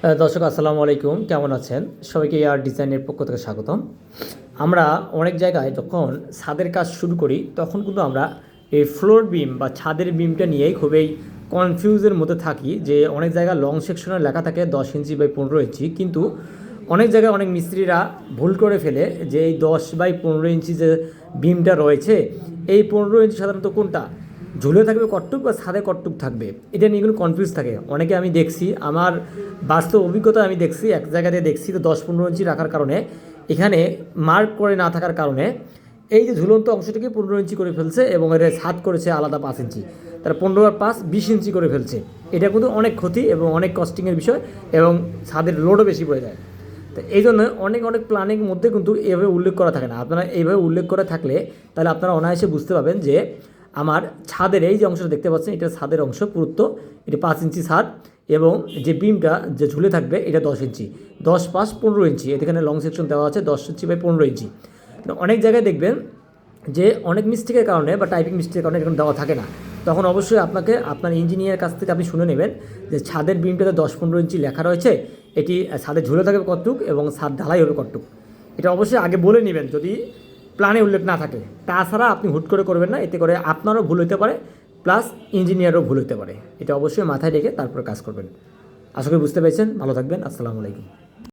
দর্শক, আসসালামু আলাইকুম। কেমন আছেন? সবাইকে এয়ার ডিজাইনের পক্ষ থেকে স্বাগতম। আমরা অনেক জায়গায় যখন ছাদের কাজ শুরু করি, তখন কিন্তু আমরা এই ফ্লোর বিম বা ছাদের বিমটা নিয়েই খুবই কনফিউজের মধ্যে থাকি যে অনেক জায়গায় লং সেকশনে লেখা থাকে দশ ইঞ্চি বাই পনেরো ইঞ্চি। কিন্তু অনেক জায়গায় অনেক মিস্ত্রিরা ভুল করে ফেলে যে এই দশ বাই পনেরো ইঞ্চি যে বিমটা রয়েছে, এই পনেরো ইঞ্চি সাধারণত কোনটা? ঝুলে থাকবে, কট্টুক বা ছাদে কট্টুক থাকবে। এটা নিয়ে কিন্তু কনফিউজ থাকে। অনেকে আমি দেখছি, আমার বাস্তব অভিজ্ঞতা আমি দেখছি, এক জায়গাতে দেখছি তো দশ পনেরো ইঞ্চি রাখার কারণে, এখানে মার্ক করে না থাকার কারণে, এই যে ঝুলন্ত অংশটাকে পনেরো ইঞ্চি করে ফেলছে এবং এর ছাদ করেছে আলাদা পাঁচ ইঞ্চি। তার পনেরো আর পাঁচ বিশ ইঞ্চি করে ফেলছে। এটা কিন্তু অনেক ক্ষতি এবং অনেক কস্টিংয়ের বিষয় এবং ছাদের লোডও বেশি পড়ে যায়। তো এই জন্য অনেক অনেক প্ল্যানিং মধ্যে কিন্তু এভাবে উল্লেখ করা থাকে না। আপনারা এইভাবে উল্লেখ করে থাকলে তাহলে আপনারা অনায়াসে বুঝতে পারবেন যে আমার ছাদের এই যে অংশটা দেখতে পাচ্ছেন, এটা ছাদের অংশ পুরুত্ব। এটা পাঁচ ইঞ্চি ছাদ এবং যে বিমটা যে ঝুলে থাকবে, এটা দশ ইঞ্চি। দশ পাঁচ পনেরো ইঞ্চি। এখানে লং সেকশন দেওয়া আছে, দশ ইঞ্চি বাই পনেরো ইঞ্চি। অনেক জায়গায় দেখবেন যে অনেক মিস্টেকের কারণে বা টাইপিং মিস্টেকের কারণে এরকম দেওয়া থাকে না। তখন অবশ্যই আপনাকে, আপনার ইঞ্জিনিয়ার কাছ থেকে আপনি শুনে নেবেন যে ছাদের বিমটাতে দশ পনেরো ইঞ্চি লেখা রয়েছে, এটি ছাদে ঝুলে থাকবে কতটুক এবং ছাদ ঢালাই হবে কতটুক। এটা অবশ্যই আগে বলে নেবেন। যদি প্ল্যানে উল্লেখ না থাকে। তাছাড়া আপনি হুট করে করবেন না, এতে করে আপনারও ভুল হতে পারে, প্লাস ইঞ্জিনিয়ারও ভুল হতে পারে। এটা অবশ্যই মাথায় রেখে তারপরে কাজ করবেন। আশা করি বুঝতে পেরেছেন। ভালো থাকবেন। আসসালামু আলাইকুম।